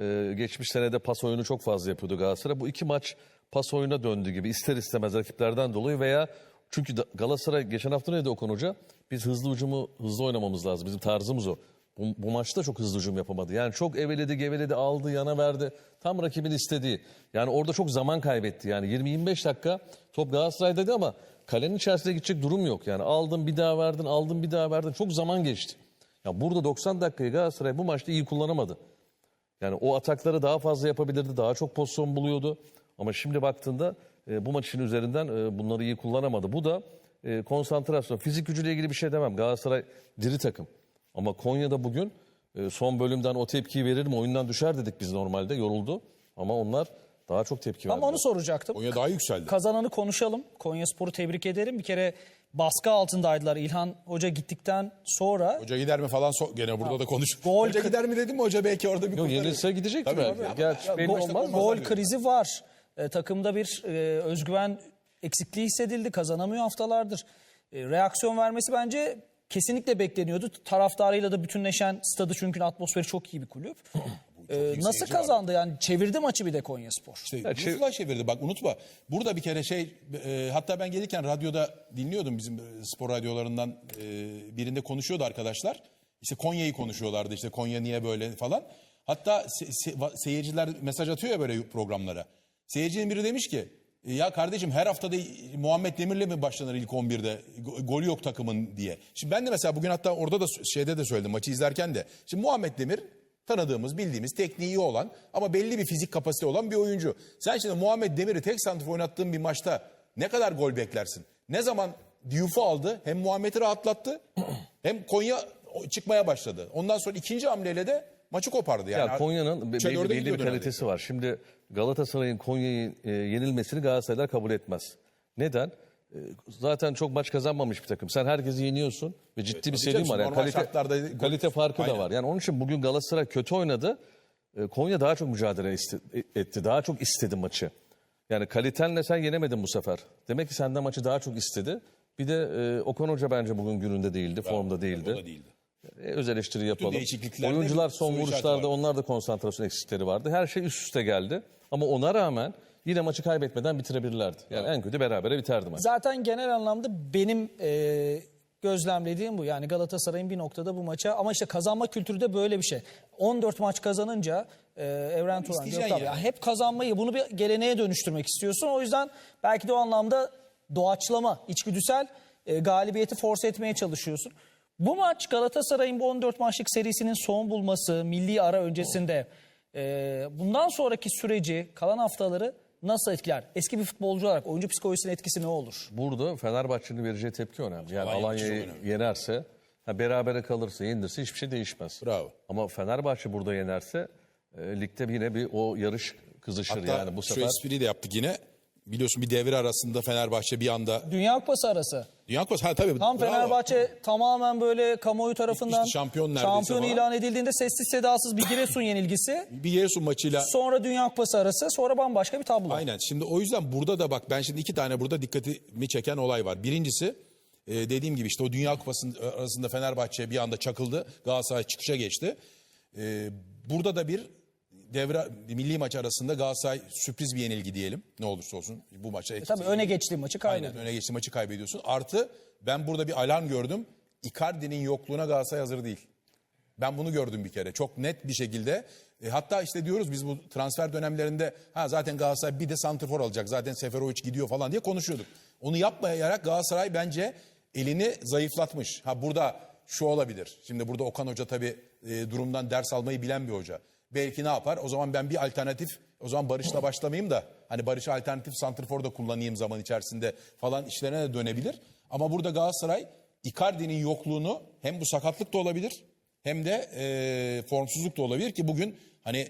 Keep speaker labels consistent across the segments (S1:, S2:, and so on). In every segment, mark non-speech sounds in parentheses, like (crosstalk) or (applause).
S1: Ee, geçmiş senede pas oyunu çok fazla yapıyordu Galatasaray. Bu iki maç pas oyuna döndü gibi ister istemez rakiplerden dolayı veya çünkü Galatasaray geçen hafta neydi Okan Hoca? Biz hızlı ucumu hızlı oynamamız lazım. Bizim tarzımız o. Bu, bu maçta çok hızlı hücum yapamadı. Yani çok eveledi geveledi aldı yana verdi. Tam rakibin istediği. Yani orada çok zaman kaybetti. Yani 20-25 dakika top Galatasaray'daydı ama kalenin içerisine gidecek durum yok. Yani aldın bir daha verdin aldın bir daha verdin. Çok zaman geçti. Ya burada 90 dakikayı Galatasaray bu maçta iyi kullanamadı. Yani o atakları daha fazla yapabilirdi. Daha çok pozisyon buluyordu. Ama şimdi baktığında e, bu maçın üzerinden e, bunları iyi kullanamadı. Bu da e, konsantrasyon. Fizik gücüyle ilgili bir şey demem. Galatasaray diri takım. Ama Konya'da bugün e, son bölümden o tepkiyi verir mi? Oyundan düşer dedik biz normalde. Yoruldu. Ama onlar daha çok tepki verdi.
S2: Ama onu soracaktım.
S3: Konya daha yükseldi.
S2: Kazananı konuşalım. Konya Spor'u tebrik ederim. Bir kere baskı altındaydılar. İlhan Hoca gittikten sonra
S3: Hoca gider mi falan so- gene burada da konuş.
S2: Gol-
S3: Hoca gider mi dedim mi hoca belki orada bir
S1: Yok,
S3: kurtarır.
S1: yenilse gidecek
S3: Tabii,
S1: belki.
S3: tabii.
S1: Gerçi
S3: Ama-
S1: belli
S3: Gol-
S1: olmaz.
S2: gol krizi var. E, takımda bir e, özgüven eksikliği hissedildi. Kazanamıyor haftalardır. E, reaksiyon vermesi bence kesinlikle bekleniyordu. Taraftarıyla da bütünleşen stadı çünkü atmosferi çok iyi bir kulüp. E, nasıl
S3: seyirci
S2: kazandı yani çevirdi maçı bir de Konya Spor.
S3: İşte
S1: Ya
S3: çevirdi bak unutma. Burada bir kere şey e, hatta ben gelirken radyoda dinliyordum bizim e, spor radyolarından e, birinde konuşuyordu arkadaşlar. İşte Konya'yı konuşuyorlardı işte Konya niye böyle falan. Hatta se- se- va- seyirciler mesaj atıyor ya böyle programlara. Seyircinin biri demiş ki "E, ya kardeşim her haftada Muhammed Demir'le mi başlanır ilk 11'de Go- golü yok takımın diye. Şimdi ben de mesela bugün hatta orada da şeyde de söyledim maçı izlerken de. Şimdi Muhammed Demir tanıdığımız, bildiğimiz, tekniği iyi olan ama belli bir fizik kapasite olan bir oyuncu. Sen şimdi Muhammed Demir'i tek santrif oynattığın bir maçta ne kadar gol beklersin? Ne zaman Diouf'u aldı hem Muhammed'i rahatlattı (clears throat) hem Konya çıkmaya başladı. Ondan sonra ikinci hamleyle de maçı kopardı. Yani
S1: Ya Konya'nın be- belli, belli bir kalitesi var. Şimdi Galatasaray'ın Konya'yı e, yenilmesini Galatasaraylar kabul etmez. Neden? E, zaten çok maç kazanmamış bir takım. Sen herkesi yeniyorsun ve ciddi bir
S3: tabii
S1: serin
S3: canım,
S1: var. Yani kalite,
S3: şartlarda-
S1: kalite farkı
S3: Aynen.
S1: da var. Yani onun için bugün Galatasaray kötü oynadı. E, Konya daha çok mücadele iste- etti. Daha çok istedi maçı. Yani kalitenle sen yenemedin bu sefer. Demek ki senden maçı daha çok istedi. Bir de e, Okan Hoca bence bugün gününde değildi, formda değildi.
S3: o da değildi.
S1: E, öz eleştiri yapalım. Oyuncular
S3: bir
S1: son vuruşlarda onlar da konsantrasyon eksikleri vardı. Her şey üst üste geldi. Ama ona rağmen yine maçı kaybetmeden bitirebilirlerdi. Yani en kötü berabere biterdi maç.
S2: Zaten genel anlamda benim e, gözlemlediğim bu. Yani Galatasaray'ın bir noktada bu maça ama işte kazanma kültürü de böyle bir şey. 14 maç kazanınca e, Evren Turan diyor
S3: İsteyeceksin
S2: tabii ya hep kazanmayı bunu bir geleneğe dönüştürmek istiyorsun. O yüzden belki de o anlamda doğaçlama, içgüdüsel e, galibiyeti force etmeye çalışıyorsun. Bu maç Galatasaray'ın bu 14 maçlık serisinin son bulması, milli ara öncesinde e, bundan sonraki süreci, kalan haftaları nasıl etkiler? Eski bir futbolcu olarak oyuncu psikolojisinin etkisi ne olur?
S1: Burada Fenerbahçe'nin vereceği tepki önemli. Yani
S3: Alanya
S1: Alanya'yı
S3: çok önemli.
S1: yenerse, ha, berabere kalırsa, yenilirse hiçbir şey değişmez.
S3: Bravo.
S1: Ama Fenerbahçe burada yenerse e, ligde yine bir o yarış kızışır
S3: Hatta
S1: yani bu
S3: şu
S1: sefer.
S3: espriyi de yaptık yine. Biliyorsun bir devre arasında Fenerbahçe bir anda
S2: Dünya Kupası arası.
S3: Dünya Kupası ha tabii.
S2: Tam
S3: bravo.
S2: Fenerbahçe tamamen böyle kamuoyu tarafından
S3: Gitmişti şampiyon neredeyse
S2: şampiyon
S3: falan.
S2: ilan edildiğinde sessiz sedasız bir Giresun yenilgisi. (laughs)
S3: Bir Giresun maçıyla
S2: Sonra Dünya Kupası arası, sonra bambaşka bir tablo.
S3: Aynen. Şimdi o yüzden burada da bak ben şimdi iki tane burada dikkatimi çeken olay var. Birincisi e, dediğim gibi işte o Dünya Kupası'nın arasında Fenerbahçe bir anda çakıldı. Galatasaray çıkışa geçti. E, burada da bir devre milli maç arasında Galatasaray sürpriz bir yenilgi diyelim. Ne olursa olsun bu maça.
S2: E Tabii öne geçtiği maçı kaybediyor.
S3: Aynen öne geçti maçı kaybediyorsun. Artı ben burada bir alarm gördüm. Icardi'nin yokluğuna Galatasaray hazır değil. Ben bunu gördüm bir kere. Çok net bir şekilde. E, hatta işte diyoruz biz bu transfer dönemlerinde ha zaten Galatasaray bir de santrfor alacak. Zaten Seferovic gidiyor falan diye konuşuyorduk. Onu yapmayarak Galatasaray bence elini zayıflatmış. Ha burada şu olabilir. Şimdi burada Okan Hoca tabii e, durumdan ders almayı bilen bir hoca. Belki ne yapar? O zaman ben bir alternatif o zaman Barış'la başlamayayım da hani Barış'ı alternatif santrfor da kullanayım zaman içerisinde falan işlerine de dönebilir. Ama burada Galatasaray Icardi'nin yokluğunu hem bu sakatlık da olabilir hem de e, formsuzluk da olabilir ki bugün hani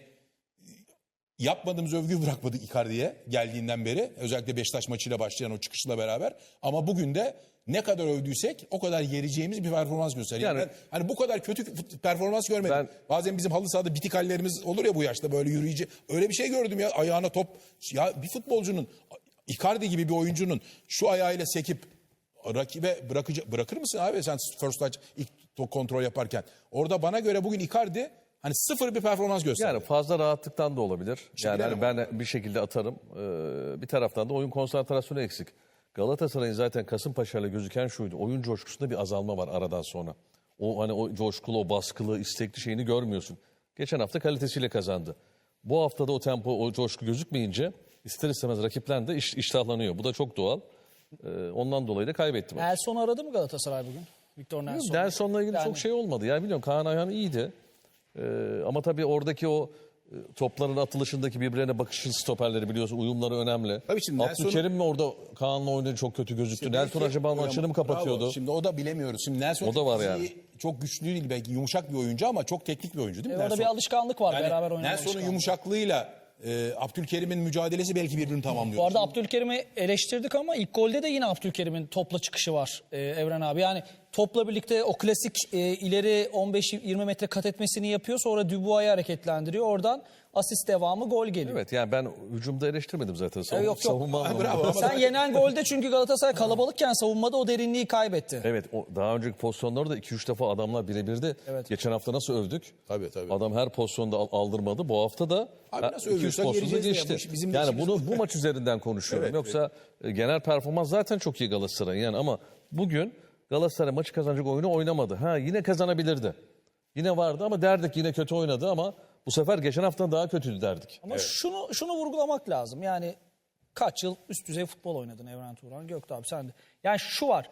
S3: yapmadığımız övgü bırakmadık Icardi'ye geldiğinden beri. Özellikle Beşiktaş maçıyla başlayan o çıkışla beraber. Ama bugün de ne kadar övdüysek o kadar yereceğimiz bir performans gösteriyor. Yani,
S1: Yani-
S3: hani bu kadar kötü performans görmedim.
S1: Ben-
S3: Bazen bizim halı sahada bitik hallerimiz olur ya bu yaşta böyle yürüyücü. Öyle bir şey gördüm ya ayağına top. Ya bir futbolcunun Icardi gibi bir oyuncunun şu ayağıyla sekip rakibe bırakıcı, bırakır mısın abi sen first touch ilk kontrol yaparken? Orada bana göre bugün Icardi hani sıfır bir performans gösterdi.
S1: Yani fazla rahatlıktan da olabilir. Yani hani ben bir şekilde atarım. Ee, bir taraftan da oyun konsantrasyonu eksik. Galatasaray'ın zaten Kasımpaşa'yla gözüken şuydu. Oyun coşkusunda bir azalma var aradan sonra. O hani o coşkulu, o baskılı, istekli şeyini görmüyorsun. Geçen hafta kalitesiyle kazandı. Bu haftada o tempo, o coşku gözükmeyince ister istemez rakipler de iş, iştahlanıyor. Bu da çok doğal. Ee, ondan dolayı da kaybetti. maçı.
S2: Nelson aradı mı Galatasaray bugün? Victor Nelson.
S1: Nelson'la ilgili
S2: Yani-
S1: çok şey olmadı. Yani biliyorum Kaan Ayhan iyiydi. Ee, ama tabii oradaki o e, topların atılışındaki birbirine bakışın stoperleri biliyorsun uyumları önemli.
S3: Tabii şimdi Nelson-
S1: Abdülkerim mi orada Kaan'la oynadı çok kötü gözüktü. Nelson
S3: Belki
S1: acaba maçını mı
S3: Bravo.
S1: kapatıyordu?
S3: Şimdi o da bilemiyoruz. Şimdi Nelson
S1: O da var
S3: fiziği
S1: yani.
S3: çok güçlü değil belki yumuşak bir oyuncu ama çok teknik bir oyuncu değil mi?
S2: E, orada
S3: Nelson?
S2: bir alışkanlık var
S3: Yani
S2: beraber oynama
S3: Nelson'un yumuşaklığıyla e, Abdülkerim'in mücadelesi belki birbirini tamamlıyor.
S2: Bu arada Abdülkerim'i eleştirdik ama ilk golde de yine Abdülkerim'in topla çıkışı var e, Evren abi. Yani topla birlikte o klasik e, ileri 15-20 metre kat etmesini yapıyor. Sonra Dubois'ı hareketlendiriyor. Oradan asist devamı gol geliyor.
S1: Evet yani ben hücumda eleştirmedim zaten. Savun,
S2: yok, yok.
S1: savunma
S3: Ha, (laughs) bravo
S2: Sen yenen golde çünkü Galatasaray kalabalıkken savunmada o derinliği kaybetti.
S1: Evet o daha önceki pozisyonlarda 2-3 defa adamlar birebirdi.
S2: Evet.
S1: Geçen hafta nasıl övdük?
S3: Tabii, tabii.
S1: Adam her pozisyonda al- aldırmadı. Bu hafta da
S3: Abi nasıl
S1: 2-3
S3: övüyorsak
S1: pozisyonda
S3: ya.
S1: geçti.
S3: İş- bizim
S1: yani bunu bu maç üzerinden konuşuyorum. (laughs)
S3: Evet,
S1: Yoksa e, genel performans zaten çok iyi Galatasaray'ın yani ama bugün Galatasaray maçı kazanacak oyunu oynamadı. Ha yine kazanabilirdi. Yine vardı ama derdik yine kötü oynadı ama bu sefer geçen hafta daha kötüydü derdik.
S2: Ama şunu şunu vurgulamak lazım. Yani kaç yıl üst düzey futbol oynadın Evren Turan, Gökte abi sen de. Yani şu var.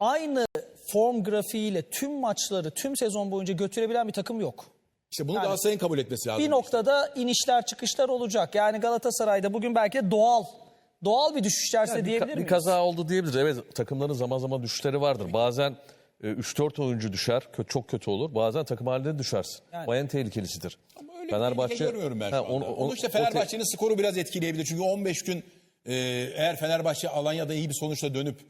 S2: Aynı form grafiğiyle tüm maçları tüm sezon boyunca götürebilen bir takım yok.
S3: İşte bunu Galatasaray'ın kabul etmesi lazım.
S2: Bir noktada inişler çıkışlar olacak. Yani Galatasaray'da bugün belki de doğal doğal bir düşüş içerisinde
S1: Bir,
S2: diyebilir
S1: bir
S2: miyiz?
S1: kaza oldu diyebiliriz. Evet takımların zaman zaman düşüşleri vardır. Bazen e, 3-4 oyuncu düşer. Çok kötü olur. Bazen takım halinde düşersin.
S2: Yani.
S1: O en tehlikelisidir.
S3: Ama öyle Fenerbahçe görmüyorum ben şu
S1: Ha,
S3: anda.
S1: onu-
S3: Onu,
S1: onu-
S3: işte
S1: o te-
S3: Fenerbahçe'nin skoru biraz etkileyebilir. Çünkü 15 gün e, eğer Fenerbahçe Alanya'da iyi bir sonuçla dönüp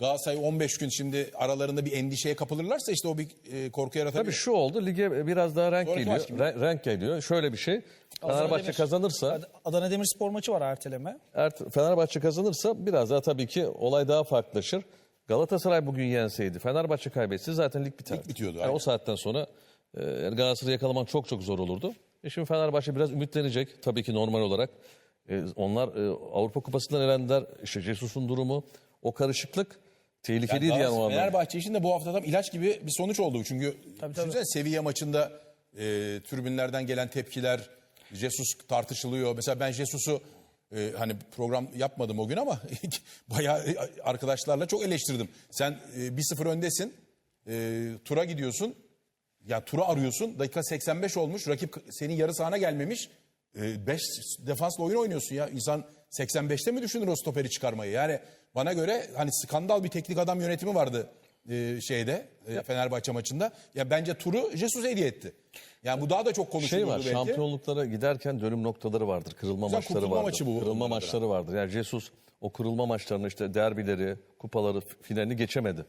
S3: Galatasaray 15 gün şimdi aralarında bir endişeye kapılırlarsa işte o bir e, korku yaratabilir.
S1: Tabii şu oldu. Lige biraz daha renk
S3: Sonraki
S1: geliyor.
S3: gibi.
S1: Re- renk geliyor. Şöyle bir şey. Fenerbahçe
S2: Demir.
S1: kazanırsa,
S2: Adana Demirspor maçı var erteleme.
S1: eğer Fenerbahçe kazanırsa biraz daha tabii ki olay daha farklılaşır. Galatasaray bugün yenseydi, Fenerbahçe kaybetse zaten lig biterdi.
S3: Lig bitiyordu,
S1: Yani
S3: aynen.
S1: o saatten sonra e, yani Galatasaray'ı yakalamak çok çok zor olurdu. E şimdi Fenerbahçe biraz ümitlenecek tabii ki normal olarak. E, onlar e, Avrupa Kupası'ndan elendiler. İşte Jesus'un durumu, o karışıklık tehlikeliydi yani,
S3: Galatasaray-
S1: o anlamda.
S3: Fenerbahçe için de bu hafta tam ilaç gibi bir sonuç oldu. Çünkü
S2: tabii.
S3: düşünsene Sevilla maçında e, tribünlerden gelen tepkiler, Jesus tartışılıyor. Mesela ben Jesus'u e, hani program yapmadım o gün ama (laughs) bayağı arkadaşlarla çok eleştirdim. Sen e, 1-0 öndesin, e, tura gidiyorsun. Ya tura arıyorsun. Dakika 85 olmuş. Rakip senin yarı sahana gelmemiş. 5 defansla oyun oynuyorsun ya. İnsan 85'te mi düşünür o stoperi çıkarmayı? Yani bana göre hani skandal bir teknik adam yönetimi vardı e, şeyde e, Fenerbahçe maçında. Ya bence turu Jesus hediye etti. Yani bu daha da çok konuşulurdu
S1: şey var
S3: belki.
S1: şampiyonluklara giderken dönüm noktaları vardır. Kırılma
S3: Güzel
S1: maçları vardır.
S3: maçı bu
S1: Kırılma maçları vardır. Yani Jesus o kırılma maçlarını işte derbileri, kupaları, finalini geçemedi.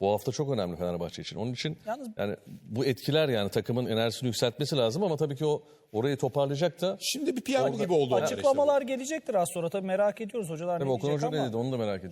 S1: Bu hafta çok önemli Fenerbahçe için. Onun için
S2: Yalnız-
S1: yani bu etkiler yani takımın enerjisini yükseltmesi lazım ama tabii ki o orayı toparlayacak da
S3: Şimdi bir piyango gibi oldu. işte.
S2: Açıklamalar gelecektir az sonra tabii merak ediyoruz hocalar
S1: Tabii
S2: ne
S1: Okan
S2: diyecek
S1: Hoca ne
S2: ama.
S1: dedi onu da merak ediyorum.